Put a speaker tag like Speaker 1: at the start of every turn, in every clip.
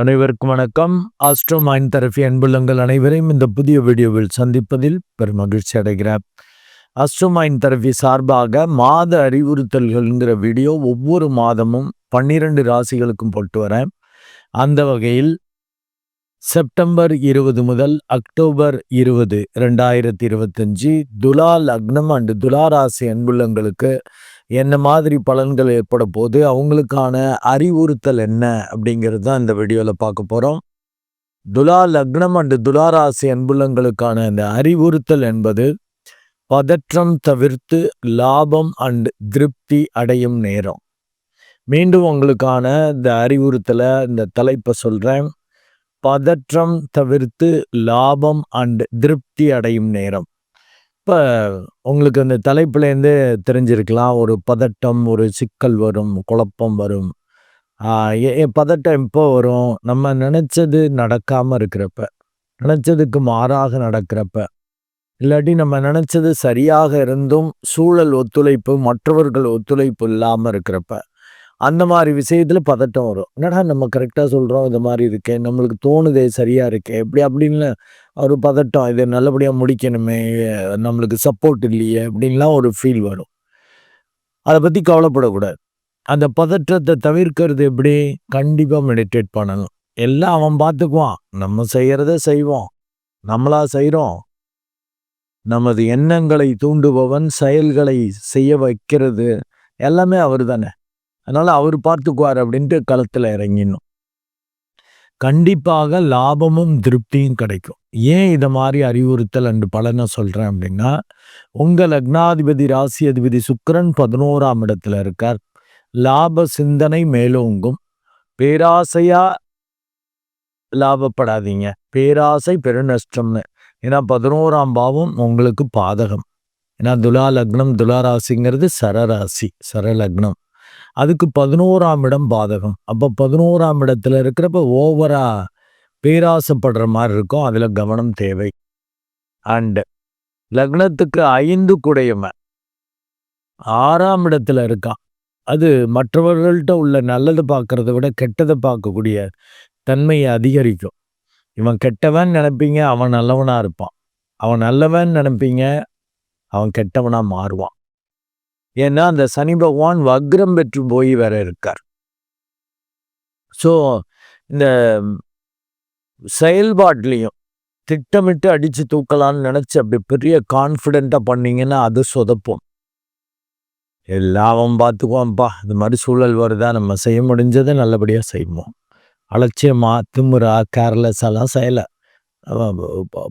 Speaker 1: அனைவருக்கும் வணக்கம். Astro mind therapy அன்புள்ளங்கள் அனைவரையும் இந்த புதிய வீடியோவில் சந்திப்பதில் பெரும் மகிழ்ச்சி அடைகிறேன். ஆஸ்ட்ரோ மைண்ட் தெரபி சார்பாக மாத அறிவுறுத்தல்கள்ங்கிற வீடியோ ஒவ்வொரு மாதமும் பன்னிரண்டு ராசிகளுக்கும் போட்டு வரேன். அந்த வகையில் செப்டம்பர் இருபது முதல் அக்டோபர் இருபது ரெண்டாயிரத்தி இருபத்தஞ்சி துலா லக்னம் அண்டு துலா ராசி அன்புள்ளங்களுக்கு என்ன மாதிரி பலன்கள் ஏற்பட போது அவங்களுக்கான அறிவுறுத்தல் என்ன? அப்படிங்கிறது தான் இந்த வீடியோவில் பார்க்க போகிறோம் துலா லக்னம் அண்டு துலா ராசி அன்புள்ளங்களுக்கான இந்த அறிவுறுத்தல் என்பது பதற்றம் தவிர்த்து லாபம் அண்ட் திருப்தி அடையும் நேரம். மீண்டும் உங்களுக்கான இந்த அறிவுறுத்தலை இந்த தலைப்பை சொல்கிறேன் பதற்றம் தவிர்த்து லாபம் அண்ட் திருப்தி அடையும் நேரம். இப்போ உங்களுக்கு அந்த தலைப்புலேருந்து தெரிஞ்சிருக்கலாம். ஒரு பதட்டம் ஒரு சிக்கல் வரும் குழப்பம் வரும். பதட்டம் எப்போ வரும்? நம்ம நினச்சது நடக்காமல் இருக்கிறப்ப நினச்சதுக்கு மாறாக நடக்கிறப்ப. இல்லாட்டி நம்ம நினச்சது சரியாக இருந்தும் சூழல் ஒத்துழைப்பு மற்றவர்கள் ஒத்துழைப்பு இல்லாமல் இருக்கிறப்ப. அந்த மாதிரி விஷயத்தில் பதட்டம் வரும். என்னடா நம்ம கரெக்டாக சொல்கிறோம் இந்த மாதிரி இருக்கே நம்மளுக்கு தோணுதே சரியாக இருக்கே எப்படி அப்படின்னு ஒரு பதட்டம் இதை நல்லபடியாக முடிக்கணுமே நம்மளுக்கு சப்போர்ட் இல்லையே அப்படின்லாம் ஒரு ஃபீல் வரும். அதை பற்றி கவலைப்படக்கூடாது. அந்த பதற்றத்தை தவிர்க்கிறது எப்படி? கண்டிப்பாக மெடிடேட் பண்ணணும். எல்லாம் அவன் பார்த்துக்குவான். நம்ம செய்கிறத செய்வோம். நம்மளா செய்கிறோம் நமது எண்ணங்களை தூண்டுபவன் செயல்களை செய்ய வைக்கிறது எல்லாமே அவர் தானே அதனால் அவர் பார்த்துக்குவார் அப்படின்ட்டு களத்தில் இறங்கிடணும். கண்டிப்பாக லாபமும் திருப்தியும் கிடைக்கும். ஏன் இதை மாதிரி அறிவுறுத்தல் அண்டு பலனை சொல்கிறேன் அப்படின்னா உங்கள் லக்னாதிபதி ராசி அதிபதி சுக்கரன் பதினோராம் இடத்துல இருக்கார். லாப சிந்தனை மேலோங்கும். பேராசையாக லாபப்படாதீங்க. பேராசை பெருநஷ்டம்னு. ஏன்னா பதினோராம் பாவம் உங்களுக்கு பாதகம். ஏன்னா துலா லக்னம் துலா ராசிங்கிறது சரராசி சரலக்னம் அதுக்கு பதினோராம் இடம் பாதகம். அப்போ பதினோராம் இடத்துல இருக்கிறப்ப ஓவரா பேராசப்படுற மாதிரி இருக்கும். அதில் கவனம் தேவை. அண்டு லக்னத்துக்கு ஐந்து குடையுமை ஆறாம் இடத்துல இருக்கான். அது மற்றவர்கள்ட்ட உள்ள நல்லதை பார்க்கறத விட கெட்டதை பார்க்கக்கூடிய தன்மையை அதிகரிக்கும். இவன் கெட்டவன் நினைப்பீங்க அவன் நல்லவனாக இருப்பான். அவன் நல்லவன் நினைப்பீங்க அவன் கெட்டவனாக மாறுவான். ஏன்னா அந்த சனி பகவான் வக்ரம் பெற்று போய் வேற இருக்கார். ஸோ இந்த செயல்பாட்லேயும் திட்டமிட்டு அடித்து தூக்கலான்னு நினச்சி அப்படி பெரிய கான்ஃபிடெண்ட்டாக பண்ணீங்கன்னா அது சொதப்போம். எல்லாம் பார்த்துக்குவோம்ப்பா. இந்த மாதிரி சூழல் வருதா நம்ம செய்ய முடிஞ்சதை நல்லபடியாக செய்வோம். அலட்சியமாக திமுறா கேர்லெஸ் எல்லாம் செய்யலை.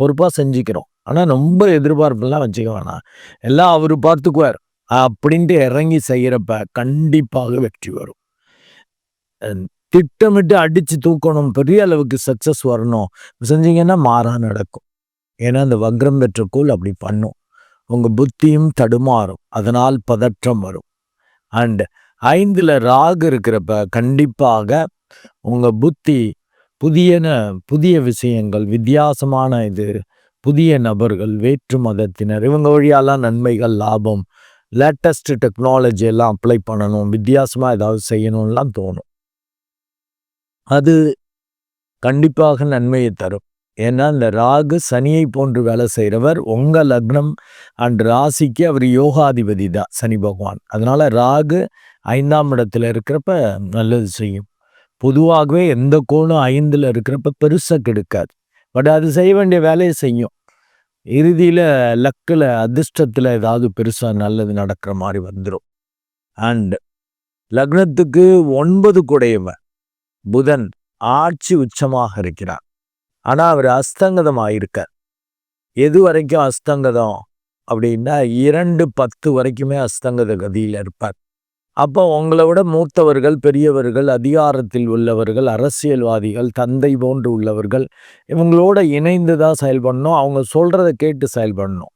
Speaker 1: பொறுப்பாக செஞ்சுக்கிறோம். ஆனால் ரொம்ப எதிர்பார்ப்புலாம் வச்சுக்க வேணாம். எல்லாம் அவர் பார்த்துக்குவார். அப்படின்ட்டு இறங்கி செய்கிறப்ப கண்டிப்பாக வெற்றி வரும். திட்டமிட்டு அடித்து தூக்கணும் பெரிய அளவுக்கு சக்ஸஸ் வரணும். செஞ்சீங்கன்னா மாறா நடக்கும். ஏன்னா அந்த வக்ரம் பெற்ற கூல் அப்படி பண்ணும். உங்கள் புத்தியும் தடுமாறும். அதனால் பதற்றம் வரும். அண்டு ஐந்தில் ராகு இருக்கிறப்ப கண்டிப்பாக உங்கள் புத்தி புதியன புதிய விஷயங்கள் வித்தியாசமான இது புதிய நபர்கள் வேற்று மதத்தினர் இவங்க வழியாலாம் நன்மைகள் லாபம் லேட்டஸ்ட் டெக்னாலஜி எல்லாம் அப்ளை பண்ணணும் வித்தியாசமாக ஏதாவது செய்யணும்லாம் தோணும். அது கண்டிப்பாக நன்மையை தரும். ஏன்னா இந்த ராகு சனியை போன்று வேலை செய்கிறவர் உங்கள் லக்னம் அண்ட் ராசிக்கு அவர் யோகாதிபதி தான் சனி பகவான். அதனால் ராகு ஐந்தாம் இடத்துல இருக்கிறப்ப நல்லது செய்யும். பொதுவாகவே எந்த கோணம் ஐந்தில் இருக்கிறப்ப பெருசாக கெடுக்காது. பட் அது செய்ய வேண்டிய வேலையை செய்யும். இறுதியில் லக்கில் அதிர்ஷ்டத்தில் ஏதாவது பெருசாக நல்லது நடக்கிற மாதிரி வந்துடும் அண்ட் லக்னத்துக்கு ஒன்பது குடையவன் புதன் ஆட்சி உச்சமாக இருக்கிறார். ஆனால் அவர் அஸ்தங்கதமாக இருக்கார் எது வரைக்கும் அஸ்தங்கதம் அப்படின்னா இரண்டு பத்து வரைக்குமே அஸ்தங்கத கதியில் இருப்பார். அப்போ உங்களை விட மூத்தவர்கள் பெரியவர்கள் அதிகாரத்தில் உள்ளவர்கள் அரசியல்வாதிகள் தந்தை போன்று உள்ளவர்கள் இவங்களோட இணைந்து தான் செயல்படணும் அவங்க சொல்கிறத கேட்டு செயல்படணும்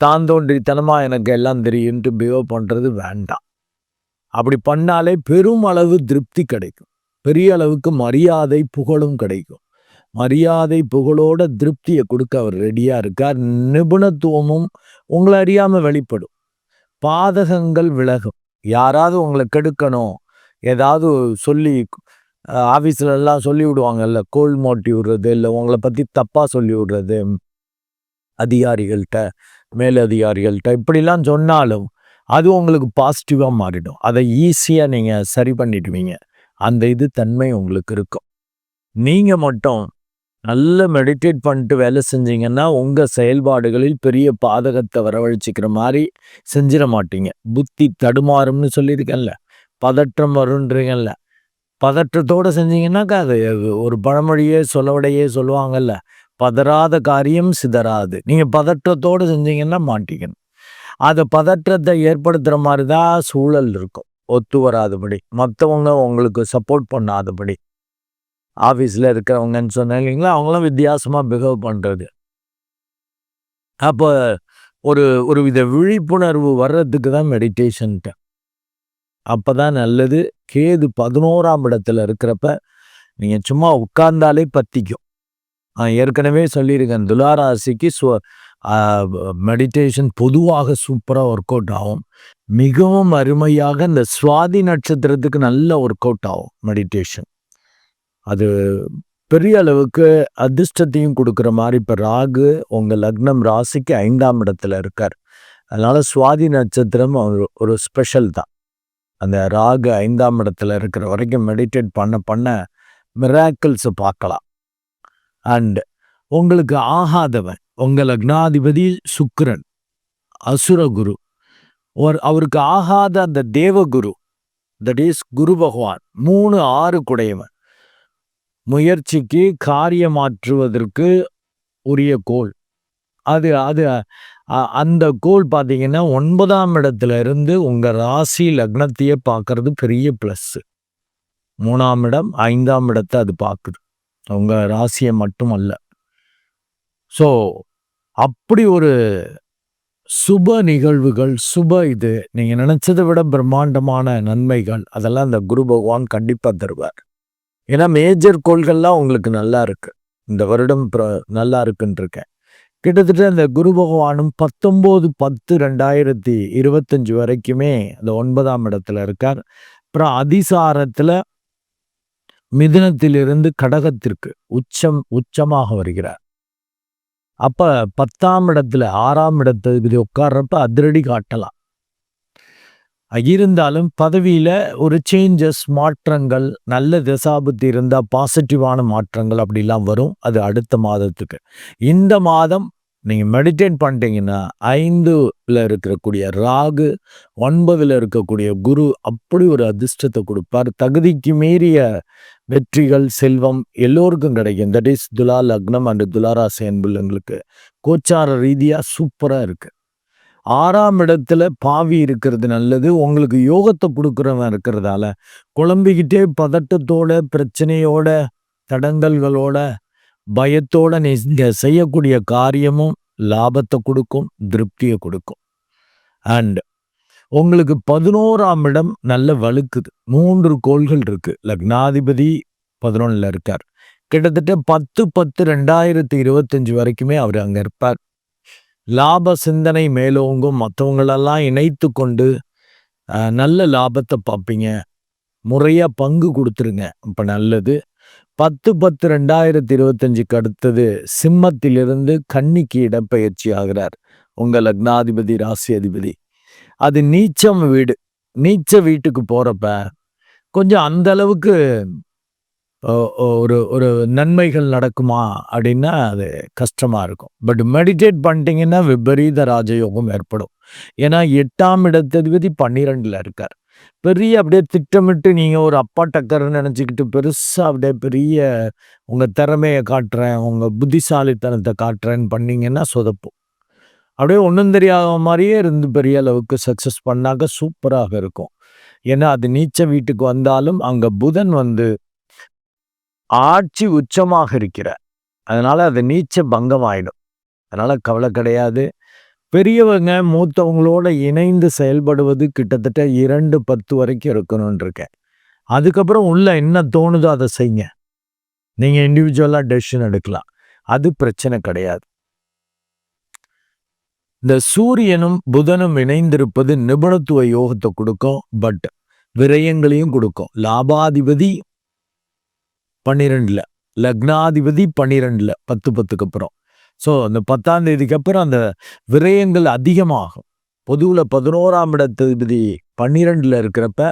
Speaker 1: தான் தோன்றித்தனமாக எனக்கு எல்லாம் தெரியும்ட்டு பிஹேவ் பண்ணுறது வேண்டாம். அப்படி பண்ணாலே பெரும் அளவு திருப்தி கிடைக்கும். பெரிய அளவுக்கு மரியாதை புகழும் கிடைக்கும். மரியாதை புகழோட திருப்தியை கொடுக்க அவர் ரெடியாக இருக்கார். நிபுணத்துவமும் உங்களை அறியாமல் வெளிப்படும். பாதகங்கள் விலகும். யாராவது உங்களை கெடுக்கணும். ஏதாவது சொல்லி ஆஃபீஸ்லலாம் சொல்லி விடுவாங்கல்ல கோல் மோட்டி விடுறது இல்லை உங்களை பற்றி தப்பாக சொல்லி விடுறது அதிகாரிகள்கிட்ட மேலதிகாரிகள்கிட்ட இப்படிலாம் சொன்னாலும் அது உங்களுக்கு பாசிட்டிவாக மாறிடும். அதை ஈஸியாக நீங்கள் சரி பண்ணிடுவீங்க. அந்த இது தன்மை உங்களுக்கு இருக்கும். நீங்கள் மட்டும் நல்ல மெடிடேட் பண்ணிட்டு வேலை செஞ்சீங்கன்னா உங்கள் செயல்பாடுகளில் பெரிய பாதகத்தை வரவழைச்சிக்கிற மாதிரி செஞ்சிட மாட்டீங்க. புத்தி தடுமாறும்னு சொல்லியிருக்கேன்ல. பதற்றம் வருன்றீங்கல்ல பதற்றத்தோடு செஞ்சீங்கன்னாக்கா அது ஒரு பழமொழியே சொல்லவிடையே சொல்லுவாங்கல்ல. பதறாத காரியம் சிதறாது. நீங்கள் பதற்றத்தோடு செஞ்சீங்கன்னா மாட்டிக்கணும். அதை பதற்றத்தை ஏற்படுத்துகிற மாதிரி தான் சூழல் இருக்கும். ஒத்து வராதபடி. மற்றவங்க உங்களுக்கு சப்போர்ட் பண்ணாதபடி. ஆஃபீஸில் இருக்கிறவங்கன்னு சொன்னேன் இல்லைங்களா? அவங்களாம் வித்தியாசமாக பிஹேவ் பண்ணுறது அப்போ ஒரு ஒரு வித விழிப்புணர்வு வர்றதுக்கு தான் மெடிடேஷன்ட்டு. அப்போ தான் நல்லது. கேது பதினோராம் இடத்துல இருக்கிறப்ப நீங்கள் சும்மா உட்கார்ந்தாலே பற்றிக்கும் நான் ஏற்கனவே சொல்லியிருக்கேன் துலாராசிக்கு ஸ்வ மெடிடேஷன் பொதுவாக சூப்பராக ஒர்க் அவுட் ஆகும். மிகவும் அருமையாக இந்த சுவாதி நட்சத்திரத்துக்கு நல்ல ஒர்க் அவுட் ஆகும் மெடிடேஷன். அது பெரிய அளவுக்கு அதிர்ஷ்டத்தையும் கொடுக்குற மாதிரி இப்போ ராகு உங்கள் லக்னம் ராசிக்கு ஐந்தாம் இடத்துல இருக்கார். அதனால் சுவாதி நட்சத்திரம் ஒரு ஒரு ஸ்பெஷல் தான். அந்த ராகு ஐந்தாம் இடத்துல இருக்கிற வரைக்கும் மெடிடேட் பண்ண பண்ண மிராக்கிள்ஸை பார்க்கலாம். அண்ட் உங்களுக்கு ஆகாதவன் உங்கள் லக்னாதிபதி சுக்கரன் அசுரகுரு ஒரு அவருக்கு ஆகாத அந்த தேவகுரு தட் இஸ் குரு பகவான் மூணு ஆறு குடையவன். முயற்சிக்கு காரியமாற்றுவதற்கு உரிய கோல் அது அது அந்த கோல் பார்த்தீங்கன்னா ஒன்பதாம் இடத்துல இருந்து உங்கள் ராசி லக்னத்தையே பார்க்கறது பெரிய ப்ளஸ்ஸு மூணாம் இடம் ஐந்தாம் இடத்தை அது பார்க்குது உங்கள் ராசியை மட்டும் அல்ல ஸோ அப்படி ஒரு சுப நிகழ்வுகள் சுப இது நீங்கள் நினச்சதை விட பிரம்மாண்டமான நன்மைகள் அதெல்லாம் அந்த குரு பகவான் கண்டிப்பாக தருவார். ஏன்னா மேஜர் கோள்கள்லாம் உங்களுக்கு நல்லா இருக்கு. இந்த வருடம் நல்லா இருக்குன்னு இருக்கேன் கிட்டத்தட்ட அந்த குரு பகவானும் பத்தொம்போது பத்து ரெண்டாயிரத்தி இருபத்தஞ்சு வரைக்குமே அந்த ஒன்பதாம் இடத்துல இருக்கார். அப்புறம் அதிசாரத்தில் மிதுனத்திலிருந்து கடகத்திற்கு உச்சம் உச்சமாக வருகிறார். அப்போ பத்தாம் இடத்துல ஆறாம் இடத்துக்கு உட்கார்றப்ப அதிரடி காட்டலாம். இருந்தாலும் பதவியில் ஒரு சேஞ்சஸ் மாற்றங்கள் நல்ல திசாபுத்தி இருந்தால் பாசிட்டிவான மாற்றங்கள் அப்படிலாம் வரும். அது அடுத்த மாதத்துக்கு. இந்த மாதம் நீங்கள் மெடிடேட் பண்ணிட்டீங்கன்னா ஐந்துல இருக்கக்கூடிய ராகு ஒன்பதில் இருக்கக்கூடிய குரு அப்படி ஒரு அதிர்ஷ்டத்தை கொடுப்பார். தகுதிக்கு மீறிய வெற்றிகள் செல்வம் எல்லோருக்கும் கிடைக்கும். தட் இஸ் துலா லக்னம் அண்ட் துலாராசி என்புள்ளங்களுக்கு கோச்சார ரீதியாக சூப்பராக இருக்குது ஆறாம் இடத்துல பாவி இருக்கிறது நல்லது. உங்களுக்கு யோகத்தை கொடுக்குறவன் இருக்கிறதால குழம்பிக்கிட்டே பதட்டத்தோட பிரச்சனையோட தடங்கல்களோட பயத்தோட நீங்கள் செய்யக்கூடிய காரியமும் லாபத்தை கொடுக்கும் திருப்தியை கொடுக்கும். அண்ட் உங்களுக்கு பதினோராம் இடம் நல்ல வலுக்குது மூன்று கோள்கள் இருக்கு. லக்னாதிபதி பதினொன்னில் இருக்கார். கிட்டத்தட்ட பத்து பத்து ரெண்டாயிரத்தி இருபத்தஞ்சு வரைக்குமே அவர் அங்கே இருப்பார். லாப சிந்தனை மேலோங்கும் மற்றவங்களெல்லாம் இணைத்து கொண்டு நல்ல லாபத்தை பார்ப்பீங்க. முறையாக பங்கு கொடுத்துருங்க. இப்போ நல்லது. பத்து பத்து ரெண்டாயிரத்தி இருபத்தஞ்சுக்கு அடுத்தது சிம்மத்திலிருந்து கன்னிக்கு இடப்பெயர்ச்சி ஆகிறார். உங்கள் லக்னாதிபதி ராசி அதிபதி. அது நீச்சம் வீடு. நீச்ச வீட்டுக்கு போகிறப்ப கொஞ்சம் அந்த அளவுக்கு ஒரு ஒரு நன்மைகள் நடக்குமா அப்படின்னா அது கஷ்டமாக இருக்கும். பட் மெடிடேட் பண்ணிட்டீங்கன்னா விபரீத ராஜயோகம் ஏற்படும். ஏன்னா எட்டாம் இடத்ததிபதி பன்னிரெண்டில் இருக்கார். பெரிய அப்படியே திட்டமிட்டு நீங்கள் ஒரு அப்பா டக்கர்னு நினச்சிக்கிட்டு பெருசாக அப்படியே பெரிய உங்கள் திறமையை காட்டுறேன் உங்கள் புத்திசாலித்தனத்தை காட்டுறேன்னு பண்ணிங்கன்னா சொதப்பும். அப்படியே ஒன்றும் தெரியாத மாதிரியே இருந்து பெரிய அளவுக்கு சக்ஸஸ் பண்ணாக்க சூப்பராக இருக்கும். ஏன்னா அது நீச்ச வீட்டுக்கு வந்தாலும் அங்கே புதன் வந்து ஆட்சி உச்சமாக இருக்கிற. அதனால் அது நீச்ச பங்கம் ஆயிடும் அதனால் கவலை கிடையாது. பெரியவங்க மூத்தவங்களோட இணைந்து செயல்படுவது கிட்டத்தட்ட இரண்டு பத்து வரைக்கும் இருக்கணும்னு இருக்கேன் அதுக்கப்புறம் உள்ள என்ன தோணுதோ அதை செய்யுங்க. நீங்கள் இண்டிவிஜுவலாக டெசிஷன் எடுக்கலாம். அது பிரச்சனை கிடையாது. இந்த சூரியனும் புதனும் இணைந்திருப்பது நிபுணத்துவ யோகத்தை கொடுக்கும் பட் விரயங்களையும் கொடுக்கும். லாபாதிபதி பன்னிரெண்டில். லக்னாதிபதி பன்னிரெண்டில் பத்து பத்துக்கு அப்புறம். ஸோ அந்த பத்தாம் தேதிக்கு அப்புறம் அந்த விரயங்கள் அதிகமாகும். பொதுவில் பதினோராம் இடத்ததிபதி பன்னிரெண்டில் இருக்கிறப்ப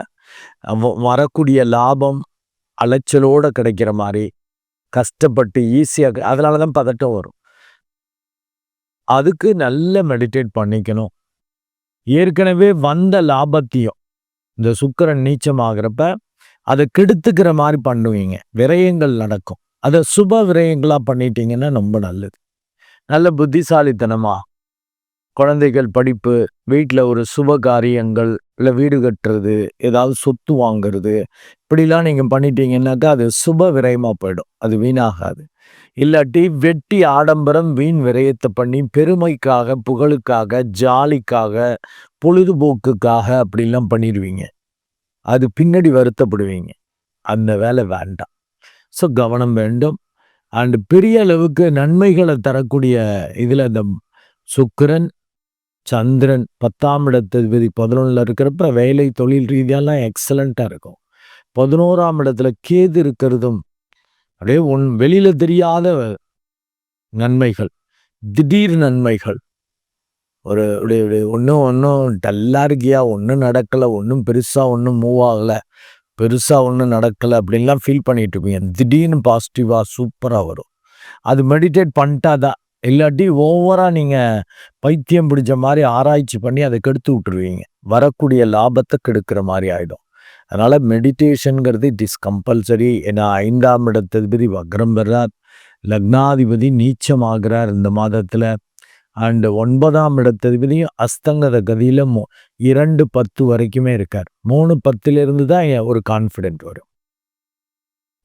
Speaker 1: வரக்கூடிய லாபம் அலைச்சலோடு கிடைக்கிற மாதிரி கஷ்டப்பட்டு ஈஸியாக அதனால தான் பதட்டம் வரும். அதுக்கு நல்ல மெடிடேட் பண்ணிக்கணும். ஏற்கனவே வந்த லாபத்தையும் இந்த சுக்கரன் நீச்சமாகிறப்ப அதை கெடுத்துக்கிற மாதிரி பண்ணுவீங்க. விரயங்கள் நடக்கும். அதை சுப விரயங்களாக பண்ணிட்டீங்கன்னா ரொம்ப நல்லது. நல்ல புத்திசாலித்தனமாக குழந்தைகள் படிப்பு வீட்டில் ஒரு சுப காரியங்கள் இல்லை வீடு கட்டுறது ஏதாவது சொத்து வாங்கிறது இப்படிலாம் நீங்கள் பண்ணிட்டீங்கன்னாக்கா அது சுப விரயமாக போயிடும். அது வீணாகாது. இல்லாட்டி வெட்டி ஆடம்பரம் வீண் விரயத்தை பண்ணி பெருமைக்காக புகழுக்காக ஜாலிக்காக பொழுதுபோக்குக்காக அப்படிலாம் பண்ணிடுவீங்க. அது பின்னாடி வருத்தப்படுவீங்க. அந்த வேலை வேண்டாம். ஸோ கவனம் வேண்டும். அண்டு பெரிய அளவுக்கு நன்மைகளை தரக்கூடிய இதில் இந்த சுக்கரன் சந்திரன் பத்தாம் இடத்ததிபதி பதினொன்றில் இருக்கிறப்ப வேலை தொழில் ரீதியாலாம் எக்ஸலண்ட்டாக இருக்கும். பதினோராம் இடத்துல கேது இருக்கிறதும் அப்படியே ஒன் வெளியில் தெரியாத நன்மைகள் திடீர் நன்மைகள் ஒரு ஒன்றும் ஒன்றும் டல்லாக இருக்கியா? ஒன்றும் நடக்கலை. ஒன்றும் பெருசாக ஒன்றும் மூவ் ஆகலை. பெருசாக ஒன்றும் நடக்கலை அப்படின்லாம் ஃபீல் பண்ணிகிட்டு இருப்பீங்க. திடீர்னு பாசிட்டிவாக சூப்பராக வரும். அது மெடிடேட் பண்ணிட்டா தான் இல்லாட்டி ஓவராக நீங்கள் பைத்தியம் பிடிச்ச மாதிரி ஆராய்ச்சி பண்ணி அதை கெடுத்து விட்டுருவீங்க. வரக்கூடிய லாபத்தை கெடுக்கிற மாதிரி ஆகிடும் அதனால் மெடிடேஷனுங்கிறது இட் இஸ் கம்பல்சரி ஏன்னா ஐந்தாம் இடத்ததிபதி வக்ரம் பெறார் லக்னாதிபதி நீச்சமாகிறார் இந்த மாதத்தில். அண்டு ஒன்பதாம் இடத்ததிபதியும் அஸ்தங்கத கதியில் இரண்டு பத்து வரைக்குமே இருக்கார். மூணு பத்திலிருந்து தான் ஒரு கான்ஃபிடென்ட் வரும்.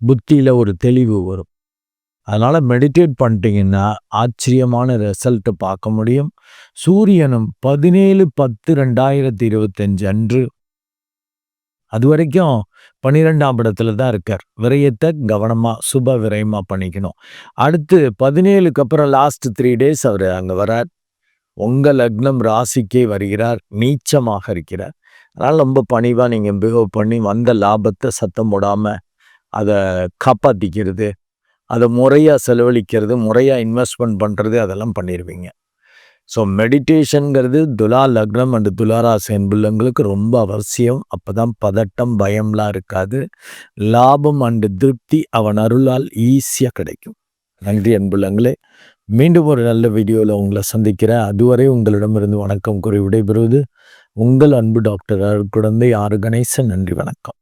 Speaker 1: புத்தியில் ஒரு தெளிவு வரும். அதனால் மெடிடேட் பண்ணிட்டீங்கன்னா ஆச்சரியமான ரிசல்ட்டை பார்க்க முடியும். சூரியனும் பதினேழு பத்து ரெண்டாயிரத்தி இருபத்தஞ்சு அன்று அது வரைக்கும் பன்னிரெண்டாம் இடத்துல தான் இருக்கார். விரயத்தை கவனமாக சுப விரயமாக பண்ணிக்கணும். அடுத்து பதினேழுக்கு அப்புறம் லாஸ்ட் த்ரீ டேஸ் அவர் அங்கே வரார். உங்கள் லக்னம் ராசிக்கே வருகிறார். நீச்சமாக இருக்கிறார். அதனால் ரொம்ப பணிவாக நீங்கள் பிஹேவ் பண்ணி வந்த லாபத்தை சத்தம் போடாமல் அதை காப்பாற்றிக்கிறது அதை முறையாக செலவழிக்கிறது முறையாக இன்வெஸ்ட்மெண்ட் பண்ணுறது அதெல்லாம் பண்ணிடுவீங்க ஸோ மெடிடேஷனுங்கிறது துலா லக்னம் அண்டு துலாராசி என்புள்ளங்களுக்கு ரொம்ப அவசியம். அப்போ தான் பதட்டம் பயம்லாம் இருக்காது. லாபம் அண்டு திருப்தி அவன் அருளால் ஈஸியாக கிடைக்கும். நன்றி அன்புள்ளங்களே மீண்டும் ஒரு நல்ல வீடியோவில் உங்களை சந்திக்கிறேன். அதுவரை உங்களிடமிருந்து வணக்கம் கூறி விடைபெறுவது உங்கள் அன்பு டாக்டர் குழந்தை ஆறு கணேசன் நன்றி வணக்கம்.